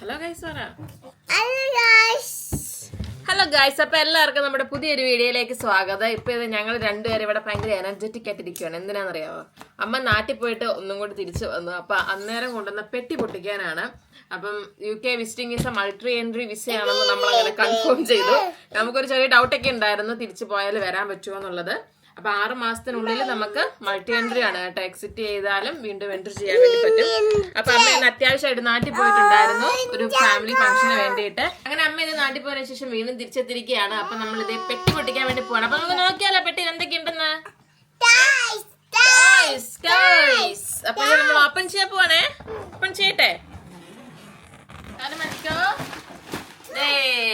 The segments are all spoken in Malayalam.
ഹലോ ഗൈസ് പറ. ഹലോ ഗൈസ് അപ്പൊ എല്ലാവർക്കും നമ്മുടെ പുതിയൊരു വീഡിയോയിലേക്ക് സ്വാഗതം. ഇപ്പൊ ഇത് ഞങ്ങൾ രണ്ടുപേരും ഇവിടെ ഭയങ്കര എനർജറ്റിക് ആയിട്ടിരിക്കുകയാണ് എന്തിനാണെന്നറിയാമോ അമ്മ നാട്ടിൽ പോയിട്ട് ഒന്നും കൂടി തിരിച്ചു വന്നു. അപ്പൊ അന്നേരം കൊണ്ടുവന്ന പെട്ടി പൊട്ടിക്കാനാണ്. അപ്പം U K visiting visa multi entry വിസയാണെന്ന് നമ്മൾ അങ്ങനെ കൺഫേം ചെയ്തു. നമുക്കൊരു ചെറിയ ഡൗട്ടൊക്കെ ഉണ്ടായിരുന്നു. തിരിച്ചു പോയാൽ വരാൻ പറ്റുമോ എന്നുള്ളത്. അപ്പൊ ആറ് മാസത്തിനുള്ളിൽ നമുക്ക് മൾട്ടി എൻട്രി ആണ് കേട്ടോ. എക്സിറ്റ് ചെയ്താലും വീണ്ടും എൻട്രി ചെയ്യാൻ വേണ്ടി പറ്റും. അപ്പൊ അമ്മ ഇന്ന് അത്യാവശ്യമായിട്ട് നാട്ടിൽ പോയിട്ടുണ്ടായിരുന്നു. ഒരു ഫാമിലി ഫംഗ്ഷന് വേണ്ടിയിട്ട്. അങ്ങനെ അമ്മ ഇത് നാട്ടിൽ പോയതിനു ശേഷം വീണ്ടും തിരിച്ചെത്തിരിക്കുകയാണ് അപ്പൊ നമ്മൾ ഇത് പെട്ടി പൊട്ടിക്കാൻ വേണ്ടി പോവാണ്. അപ്പൊ നമുക്ക് നോക്കിയാലോ പെട്ടി എന്തൊക്കെയുണ്ടെന്ന്. അപ്പൊ നമ്മൾ ഓപ്പൺ ചെയ്യാൻ പോവാണേ. ഓപ്പൺ ചെയ്യട്ടെ.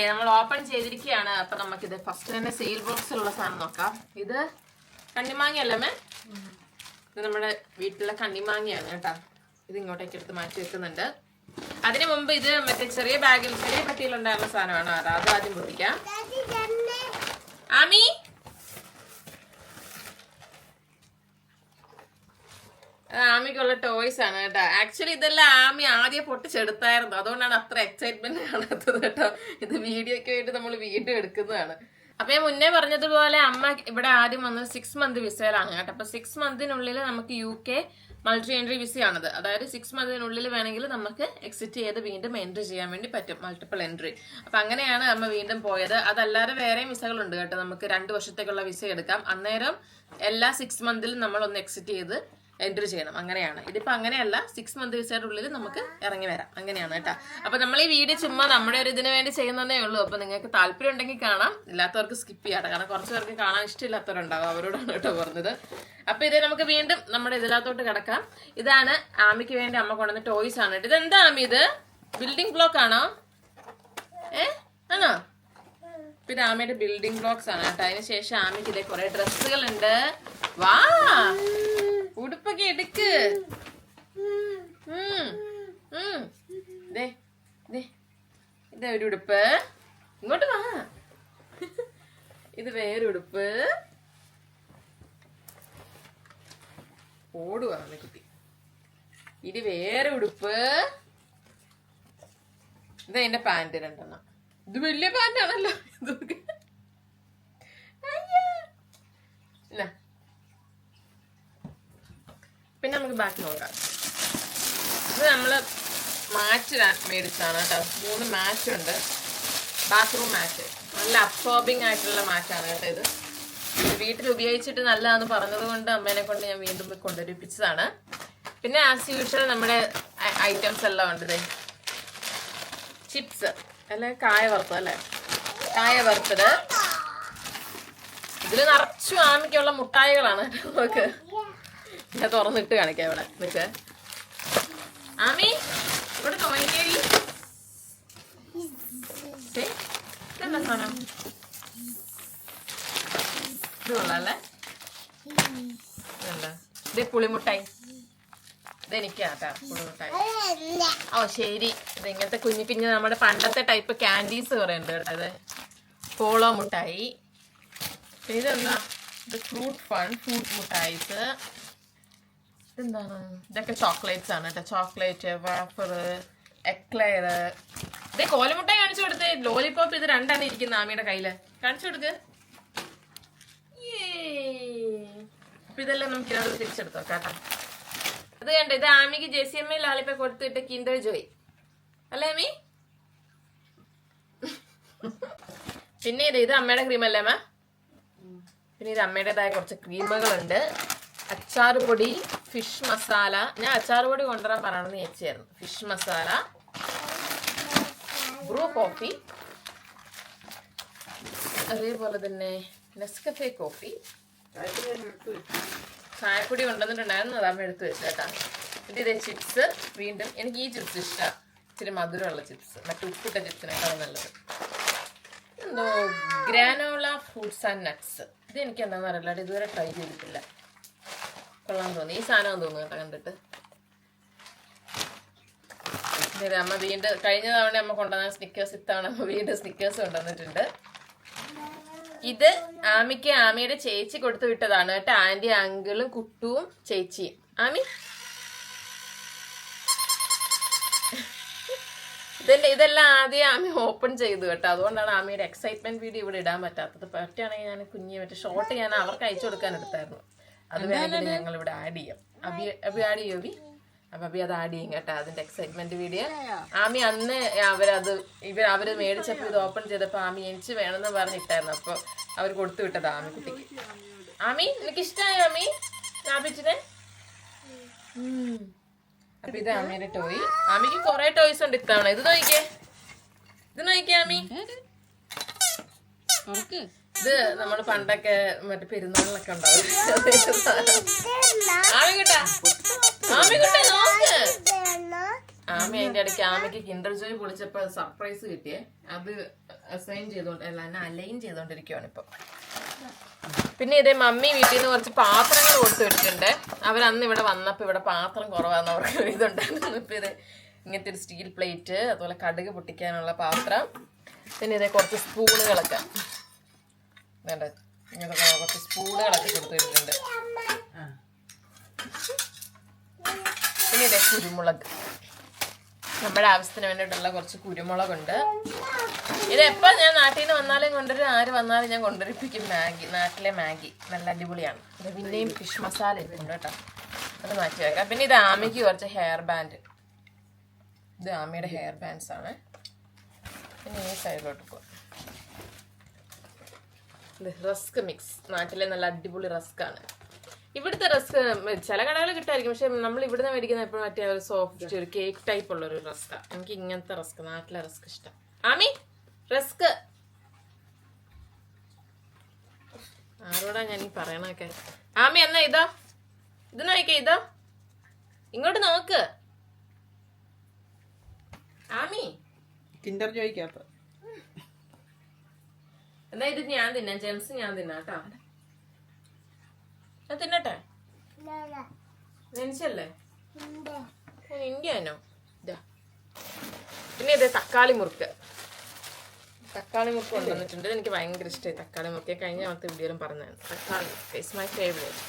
നമ്മൾ ഓപ്പൺ ചെയ്തിരിക്കുകയാണ്. അപ്പൊ നമുക്കിത് ഫസ്റ്റ് തന്നെ സെയിൽ ബോക്സിലുള്ള സാധനം നോക്കാം. ഇത് കണ്ണിമാങ്ങയല്ലേ മേ ഇത് നമ്മുടെ വീട്ടിലെ കണ്ണിമാങ്ങയാണ് കേട്ടാ. ഇത് ഇങ്ങോട്ടേക്ക് എടുത്ത് മാറ്റി വെക്കുന്നുണ്ട്. അതിനു മുമ്പ് ഇത് മറ്റേ ചെറിയ ബാഗിൽ ചെറിയ പട്ടിയിലുണ്ടായിരുന്ന സാധനമാണ് അത്? അത് ആദ്യം പൊട്ടിക്കാം. ആമി? ആമിക്കുള്ള ടോയ്സ് ആണ് കേട്ടോ. ആക്ച്വലി ഇതെല്ലാം ആമി ആദ്യം പൊട്ടിച്ചെടുത്തായിരുന്നു. അതുകൊണ്ടാണ് അത്ര എക്സൈറ്റ്മെന്റ് കാണാത്തത് കേട്ടോ. ഇത് വീഡിയോയ്ക്ക് വേണ്ടി നമ്മൾ വീണ്ടും എടുക്കുന്നതാണ്. അപ്പൊ ഞാൻ മുന്നേ പറഞ്ഞതുപോലെ അമ്മ ഇവിടെ ആദ്യം വന്നത് സിക്സ് മന്ത് വിസയിലാണ് കേട്ടോ. അപ്പൊ സിക്സ് മന്തിനുള്ളിൽ നമുക്ക് യു കെ മൾട്ടി എൻട്രി വിസയാണത് അതായത് സിക്സ് മന്തിനുള്ളിൽ വേണമെങ്കിൽ നമുക്ക് എക്സിറ്റ് ചെയ്ത് വീണ്ടും എൻട്രി ചെയ്യാൻ വേണ്ടി പറ്റും മൾട്ടിപ്പിൾ എൻട്രി അപ്പൊ അങ്ങനെയാണ് അമ്മ വീണ്ടും പോയത്. അതല്ലാതെ വേറെയും വിസകളുണ്ട് കേട്ടോ. നമുക്ക് രണ്ട് വർഷത്തേക്കുള്ള വിസ എടുക്കാം. അന്നേരം എല്ലാ സിക്സ് മന്തിലും നമ്മൾ ഒന്ന് എക്സിറ്റ് ചെയ്ത് എൻട്രി ചെയ്യണം. അങ്ങനെയാണ്. ഇതിപ്പോൾ അങ്ങനെയല്ല സിക്സ് മന്ത് വിസയുടെ ഉള്ളിൽ നമുക്ക് ഇറങ്ങി വരാം. അങ്ങനെയാണ് കേട്ടോ. അപ്പോൾ നമ്മൾ ഈ വീഡിയോ ചുമ്മാ നമ്മുടെ ഒരു ഇതിന് വേണ്ടി ചെയ്യുന്നതേ ഉള്ളൂ. അപ്പോൾ നിങ്ങൾക്ക് താല്പര്യം ഉണ്ടെങ്കിൽ കാണാം. ഇല്ലാത്തവർക്ക് സ്കിപ്പ് ചെയ്യാം കാരണം കുറച്ച് പേർക്ക് കാണാൻ ഇഷ്ടമില്ലാത്തവരുണ്ടാവും. അവരോടാണ് കേട്ടോ പറഞ്ഞത്. അപ്പോൾ ഇത് നമുക്ക് വീണ്ടും നമ്മുടെ ഇതിനകത്തോട്ട് കിടക്കാം. ഇതാണ് ആമിക്ക് വേണ്ടി അമ്മ കൊണ്ടുവന്ന ടോയ്സ് ആണ് ഇത് ഇതെന്താ ആമി ഇത്? ബിൽഡിംഗ് ബ്ലോക്ക് ആണോ? ഏ? ആണോ? പിന്നെ ആമയുടെ ബിൽഡിംഗ് ബ്ലോക്സ് ആണ് കേട്ടോ. അതിന് ശേഷം ആമിക്ക് ഇതേ കുറെ ഡ്രസ്സുകൾ ഉണ്ട് വാ! ഉടുപ്പൊക്കെ എടുക്ക്. ഒരു ഉടുപ്പ്. ഇങ്ങോട്ട് വാ. ഇത് വേറെ ഉടുപ്പ്. ഓടുവാന്ന് കുട്ടി. ഇത് വേറെ ഉടുപ്പ്. ഇത് എന്റെ പാന്റ് രണ്ടെണ്ണം. ഇത് വലിയ പാന്റ് ആണല്ലോ ഇതൊക്കെ അയ്യേ. ഇന്നാ. പിന്നെ നമുക്ക് ബാക്കി നോക്കാം. ഇത് നമ്മൾ മാറ്റ് മേടിച്ചാണ് കേട്ടോ. മൂന്ന് മാറ്റ് ഉണ്ട്. ബാത്റൂം മാറ്റ് നല്ല അബ്സോർബിങ് ആയിട്ടുള്ള മാറ്റാണ് കേട്ടോ ഇത്. വീട്ടിൽ ഉപയോഗിച്ചിട്ട് നല്ലതാന്ന് പറഞ്ഞത് കൊണ്ട് അമ്മേനെ കൊണ്ട് ഞാൻ വീണ്ടും കൊണ്ടുവരിപ്പിച്ചതാണ്. പിന്നെ ആസ് യൂഷ്വൽ നമ്മുടെ ഐറ്റംസ് എല്ലാം ഉണ്ട് ചിപ്സ് അല്ലെ? കായ വറുത്തത് അല്ലേ? കായ വറുത്തത്. ഇതിൽ നിറച്ചു ആമിക്കുള്ള മുട്ടായികളാണ് നമുക്ക്. ഞാൻ തുറന്നിട്ട് കാണിക്കാം ഇവിടെ. നിക്ക്. ആമി ഇവിടെ സാധനം? ഇത് പുളിമുട്ടായി. ഇതെനിക്കാട്ടാ പുളിമുട്ടായി. ഓ ശരി. ഇത് ഇങ്ങനത്തെ കുഞ്ഞു കുഞ്ഞു നമ്മുടെ പണ്ടത്തെ ടൈപ്പ് ക്യാൻഡീസ് കുറെ ഉണ്ട് ഇത്. പോളോ മുട്ടായി. ഇതെന്താ? ഇത് ഫ്രൂട്ട് ഫൺ ഫ്രൂട്ട് മുട്ടായിസ് ഇതെന്താണ് ഇതൊക്കെ ചോക്ലേറ്റ്സ് ആണ് കേട്ടോ ചോക്ലേറ്റ് വാഫർ എക്ലെയർ ഇതേ കോലമുട്ട കാണിച്ചു കൊടുത്തേ. ലോലിപോപ്പ് ഇത് രണ്ടാണ് ഇരിക്കുന്ന ആമിയുടെ കയ്യിൽ. കാണിച്ചു കൊടുക്ക്. അപ്പൊ ഇതെല്ലാം നമുക്ക് ഇതിനകത്ത് തിരിച്ചെടുത്തോ കേട്ടോ അത് കണ്ടോ? ഇത് ആമിക്ക് ജെ സി എം എ ലാലിപ്പ കൊടുത്തിട്ട് കിൻഡർ ജോയി. അല്ലേ ആമി? പിന്നെ ഇത് ഇത് അമ്മയുടെ ക്രീം അല്ലേ അമ്മ പിന്നെ ഇത് അമ്മയുടേതായ കുറച്ച് ക്രീമുകളുണ്ട് അച്ചാർ പൊടി. ഫിഷ് മസാല ഞാൻ അച്ചാർ പൊടി കൊണ്ടുവരാൻ പറയണമെന്ന് ചേച്ചിയായിരുന്നു ഫിഷ് മസാല ബ്രൂ കോഫി അതേപോലെ തന്നെ നെസ്കഫെ കോഫി ചായപ്പൊടി കൊണ്ടുവന്നിട്ടുണ്ടായിരുന്നു. അതാകുമ്പോൾ എടുത്ത് വെച്ചേട്ടാ. ഇത് ഇതേ ചിപ്സ് വീണ്ടും എനിക്ക് ഈ ചിപ്സ് ഇഷ്ടമാണ് ഇച്ചിരി മധുരമുള്ള ചിപ്സ് മറ്റു ഉപ്പിട്ട ചിപ്സിനേക്കാളും നല്ലത്. എന്തോ ഗ്രാനോള ഫ്രൂട്ട്സ് ആൻഡ് നട്ട്സ് ഇത് എനിക്ക് എന്താണെന്ന് അറിയില്ല. ഇത് ഇതുവരെ ട്രൈ ചെയ്തിട്ടില്ല. കൊള്ളാൻ തോന്നി. ഈ സാധനം തോന്നുന്നു കേട്ടോ കണ്ടിട്ട്. ഇത് അമ്മ വീണ്ടും കഴിഞ്ഞ തവണ അമ്മ കൊണ്ടുവന്ന സ്നിക്കേഴ്സ് ഇത്തവണ അമ്മ വീണ്ടും സ്നിക്കേഴ്സ് കൊണ്ടുവന്നിട്ടുണ്ട്. ഇത് ആമിക്ക് ആമിയുടെ ചേച്ചി കൊടുത്തു വിട്ടതാണ് കേട്ടോ. ആന്റി അങ്കിളും കുട്ടുവും ചേച്ചിയും. ആമി? ഇതിന്റെ ഇതെല്ലാം ആദ്യം ആമി ഓപ്പൺ ചെയ്തു കേട്ടോ. അതുകൊണ്ടാണ് ആമിയുടെ എക്സൈറ്റ്മെന്റ് വീഡിയോ ഇവിടെ ഇടാൻ പറ്റാത്തത്. പറ്റുകയാണെങ്കിൽ ഞാൻ കുഞ്ഞി മറ്റേ ഷോർട്ട് ഞാൻ അവർക്ക് അയച്ചു കൊടുക്കാൻ എടുത്തായിരുന്നു. അത് വേണമെങ്കിൽ ഞങ്ങൾ ഇവിടെ ആഡ് ചെയ്യാം. അബി അബി ആഡ് ചെയ്യോ അബി അപ്പൊ അബി അത് ആഡ് ചെയ്യും കേട്ടോ അതിന്റെ എക്സൈറ്റ്മെന്റ് വീഡിയോ ആമി അന്ന് അവരത് ഇവർ അവർ മേടിച്ചപ്പോ ഇത് ഓപ്പൺ ചെയ്തപ്പോ ആമി എനിക്ക് വേണമെന്ന് പറഞ്ഞിട്ടായിരുന്നു. അപ്പൊ അവർ കൊടുത്തു വിട്ടത് ആമി കുട്ടിക്ക്. ആമി നിനക്ക് ഇഷ്ടമായോ ആമി? ലാഭിച്ചിനെ അപ്പൊ ഇത് ആമിയുടെ ടോയ് ആമിക്ക് കുറെ ടോയ്സ് ഉണ്ട് ഇത്തവണ. ഇത് നോക്കിക്കേ. ഇത് നോക്കിക്കേ ആമി. തുറക്ക് ഇത് നമ്മൾ പണ്ടൊക്കെ മറ്റേ പെരുന്നാളിലൊക്കെ ഉണ്ടാവും. ആമിക്കുട്ടാ. ആമിക്കുട്ടാ നോക്ക്. ആമി അതിന്റെ ഇടയ്ക്ക് ആമിക്ക് കിൻഡർ ജോയ് പൊളിച്ചപ്പോ സർപ്രൈസ് കിട്ടിയേ. അത് അസൈൻ ചെയ്തോണ്ട് അല്ല എന്നെ അലൈൻ ചെയ്തോണ്ടിരിക്കുവാണ് ഇപ്പൊ. പിന്നെ ഇതേ മമ്മി വീട്ടിൽ നിന്ന് കുറച്ച് പാത്രങ്ങൾ കൊടുത്തു വിട്ടിട്ടുണ്ട് അവരന്ന് ഇവിടെ വന്നപ്പോ ഇവിടെ പാത്രം കുറവാന്ന് അവർക്ക് ഇതുണ്ടായിരുന്നു. ഇപ്പൊ ഇത് ഇങ്ങനത്തെ ഒരു സ്റ്റീൽ പ്ലേറ്റ് അതുപോലെ കടുക് പൊട്ടിക്കാനുള്ള പാത്രം. പിന്നെ ഇതേ കുറച്ച് സ്പൂണുകളൊക്കെ വേണ്ട ഇങ്ങനത്തെ കുറച്ച് സ്പൂണുകളൊക്കെ കൊടുത്തു വിട്ടിട്ടുണ്ട് പിന്നെ കുരുമുളക്. നമ്മുടെ ആവശ്യത്തിന് വേണ്ടിയിട്ടുള്ള കുറച്ച് കുരുമുളകുണ്ട്. എപ്പോ ഞാൻ നാട്ടിൽ നിന്ന് വന്നാലും കൊണ്ടുവരും ആര് വന്നാലും ഞാൻ കൊണ്ടുവരിപ്പിക്കും മാഗി. നാട്ടിലെ മാഗി. നല്ല അടിപൊളിയാണ്. ഇത് പിന്നെയും ഫിഷ് മസാല ഉണ്ട് കേട്ടോ. അത് മാറ്റി വെക്കാം. പിന്നെ ഇത് ആമിക്ക് കുറച്ച് ഹെയർ ബാൻഡ് ഇത് ആമിയുടെ ഹെയർ ബാൻഡ്സ് ആണ്. പിന്നെ ഈ സൈഡിലോട്ട് പോകാം റസ്ക് മിക്സ് നാട്ടിലെ നല്ല അടിപൊളി റസ്ക് ആണ് ഇവിടുത്തെ റസ്ക് ചില കടകളിൽ കിട്ടായിരിക്കും. പക്ഷെ നമ്മൾ ഇവിടുന്ന് മേടിക്കുന്ന എപ്പോഴും മറ്റേ ഒരു സോഫ്റ്റ് ഒരു കേക്ക് ടൈപ്പ് ഉള്ള ഒരു റസ്കാ. എനിക്ക് ഇങ്ങനത്തെ റസ്ക് നാട്ടിലെ റസ്ക് ഇഷ്ടം. ആമി റസ്ക്. ആരോടാ ഞാൻ ഈ പറയണൊക്കെ ആമി എന്നാ ഇതാ? ഇത് നോക്കേ ഇതാ. ഇങ്ങോട്ട് നോക്ക്. ആമി. കിൻഡർ ജോയ്ക്കകത്ത് എന്നാ ഇത് ഞാൻ തിന്നാം ജെംസ് ഞാൻ തിന്നാം കേട്ടോ. ഞാൻ തിന്നട്ടെ? നെൻസല്ലേ ഇന്ത്യനോ ഇതാ പിന്നെ ഇത് തക്കാളി മുറുക്ക്. തക്കാളി മുറുക്ക് കൊണ്ടുവന്നിട്ടുണ്ട്. എനിക്ക് ഭയങ്കര ഇഷ്ടമായി തക്കാളി മുറുക്ക് കഴിഞ്ഞ അവിടുത്തെ വീഡിയോയിലും പറഞ്ഞതാണ്. തക്കാളി. ഇറ്റ്സ് മൈ ഫേവറേറ്റ്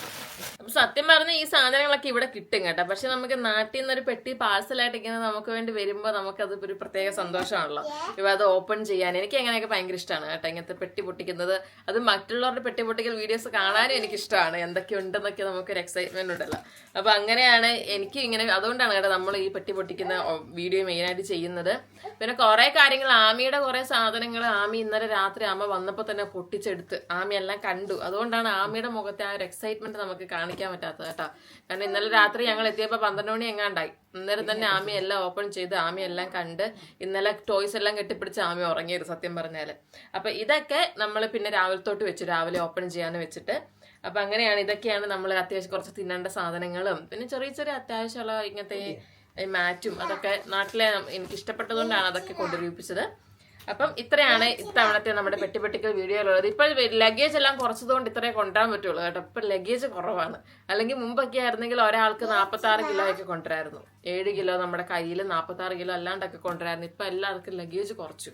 സത്യം പറഞ്ഞ ഈ സാധനങ്ങളൊക്കെ ഇവിടെ കിട്ടും കേട്ടോ. പക്ഷെ നമുക്ക് നാട്ടിൽ നിന്ന് ഒരു പെട്ടി പാഴ്സലായിട്ട് ഇങ്ങനെ നമുക്ക് വേണ്ടി വരുമ്പോൾ നമുക്കത് ഒരു പ്രത്യേക സന്തോഷമാണല്ലോ. ഇവ അത് ഓപ്പൺ ചെയ്യാൻ. എനിക്ക് അങ്ങനെയൊക്കെ ഭയങ്കര ഇഷ്ടമാണ് കേട്ടോ. ഇങ്ങനത്തെ പെട്ടി പൊട്ടിക്കുന്നത്. അത് മറ്റുള്ളവരുടെ പെട്ടി പൊട്ടിക്കൽ വീഡിയോസ് കാണാനും എനിക്ക് ഇഷ്ടമാണ് എന്തൊക്കെ ഉണ്ടെന്നൊക്കെ നമുക്കൊരു എക്സൈറ്റ്മെന്റ് ഉണ്ടല്ലോ. അപ്പൊ അങ്ങനെയാണ് എനിക്ക് ഇങ്ങനെ അതുകൊണ്ടാണ് കേട്ടോ നമ്മൾ ഈ പെട്ടി പൊട്ടിക്കുന്ന വീഡിയോ മെയിനായിട്ട് ചെയ്യുന്നത്. പിന്നെ കുറെ കാര്യങ്ങൾ ആമിയുടെ കുറെ സാധനങ്ങൾ ആമി ഇന്നലെ രാത്രി ആമ വന്നപ്പോൾ തന്നെ പൊട്ടിച്ചെടുത്ത്. ആമി എല്ലാം കണ്ടു. അതുകൊണ്ടാണ് ആമിയുടെ മുഖത്തെ ആ ഒരു എക്സൈറ്റ്മെന്റ് നമുക്ക് കാണിക്കാൻ പറ്റാത്തത് കേട്ടോ. കാരണം ഇന്നലെ രാത്രി ഞങ്ങൾ എത്തിയപ്പോൾ പന്ത്രണ്ട് മണി എങ്ങാണ്ടായി. അന്നേരം തന്നെ ആമി എല്ലാം ഓപ്പൺ ചെയ്ത് ആമി എല്ലാം കണ്ട് ഇന്നലെ ടോയ്സ് എല്ലാം കെട്ടിപ്പിടിച്ച് ആമി ഉറങ്ങിയത് സത്യം പറഞ്ഞാൽ അപ്പൊ ഇതൊക്കെ നമ്മൾ പിന്നെ രാവിലെ തൊട്ട് വെച്ചു. രാവിലെ ഓപ്പൺ ചെയ്യാന്ന് വെച്ചിട്ട്. അപ്പൊ അങ്ങനെയാണ് ഇതൊക്കെയാണ് നമ്മൾ അത്യാവശ്യം കുറച്ച് തിന്നേണ്ട സാധനങ്ങളും. പിന്നെ ചെറിയ ചെറിയ അത്യാവശ്യമുള്ള ഇങ്ങനത്തെ മാറ്റും അതൊക്കെ നാട്ടിലെ എനിക്ക് ഇഷ്ടപ്പെട്ടതുകൊണ്ടാണ് അതൊക്കെ കൊണ്ടുവരിപ്പിച്ചത് അപ്പം ഇത്രയാണ് ഇത്തവണത്തെ നമ്മുടെ പെട്ടിപ്പെട്ടിക്കൽ വീഡിയോയിലുള്ളത്. ഇപ്പൊ ലഗേജ് എല്ലാം കുറച്ചതുകൊണ്ട് ഇത്രേ കൊണ്ടുവരാൻ പറ്റുള്ളൂ കേട്ടോ. ഇപ്പൊ ലഗേജ് കുറവാണ്. അല്ലെങ്കിൽ മുമ്പൊക്കെ ആയിരുന്നെങ്കിൽ ഒരാൾക്ക് നാൽപ്പത്തി ആറ് കിലോ ഒക്കെ കൊണ്ടുവരായിരുന്നു. ഏഴ് കിലോ നമ്മുടെ കയ്യിൽ നാൽപ്പത്തി ആറ് കിലോ അല്ലാണ്ടൊക്കെ കൊണ്ടുവരായിരുന്നു. ഇപ്പൊ എല്ലാവർക്കും ലഗേജ് കുറച്ചു.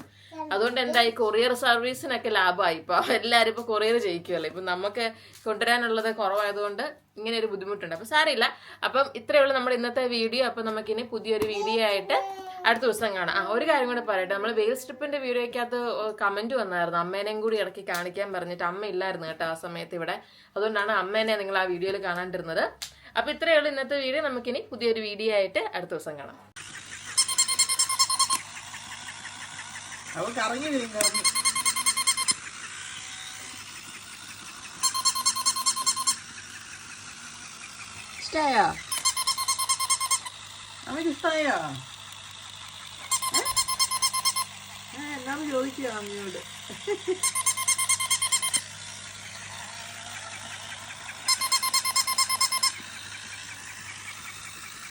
അതുകൊണ്ട് എന്തായി കൊറിയർ സർവീസിനൊക്കെ ലാഭമായി. ഇപ്പൊ എല്ലാവരും ഇപ്പൊ കൊറിയർ ചെയ്യിക്കുമല്ലോ ഇപ്പൊ നമുക്ക് കൊണ്ടുവരാനുള്ളത് കുറവായതുകൊണ്ട് ഇങ്ങനെ ഒരു ബുദ്ധിമുട്ടുണ്ട്. അപ്പൊ സാരമില്ല. അപ്പം ഇത്രയേ ഉള്ളൂ നമ്മുടെ ഇന്നത്തെ വീഡിയോ. അപ്പൊ നമുക്കിനി പുതിയൊരു വീഡിയോ ആയിട്ട് അടുത്ത ദിവസം കാണാം. ആ ഒരു കാര്യം കൂടെ പറയട്ടെ. നമ്മൾ വെയിൽ സ്ട്രിപ്പിന്റെ വീഡിയോയ്ക്കകത്ത് കമന്റ് വന്നായിരുന്നു. അമ്മേനെയും കൂടി ഇടയ്ക്ക് കാണിക്കാൻ പറഞ്ഞിട്ട് അമ്മ ഇല്ലായിരുന്നു കേട്ടോ ആ സമയത്ത് ഇവിടെ. അതുകൊണ്ടാണ് അമ്മേനെ നിങ്ങൾ ആ വീഡിയോയിൽ കാണാണ്ടിരുന്നത്. അപ്പൊ ഇത്രയേ ഉള്ളൂ ഇന്നത്തെ വീഡിയോ. നമുക്കിനി പുതിയൊരു വീഡിയോ ആയിട്ട് അടുത്ത ദിവസം കാണാം. അവൻ കറങ്ങി വരും കറങ്ങി ഇഷ്ടായോ? അവന് ഇഷ്ടായോ? എന്നാണ് ചോദിക്കുക അമ്മയോട്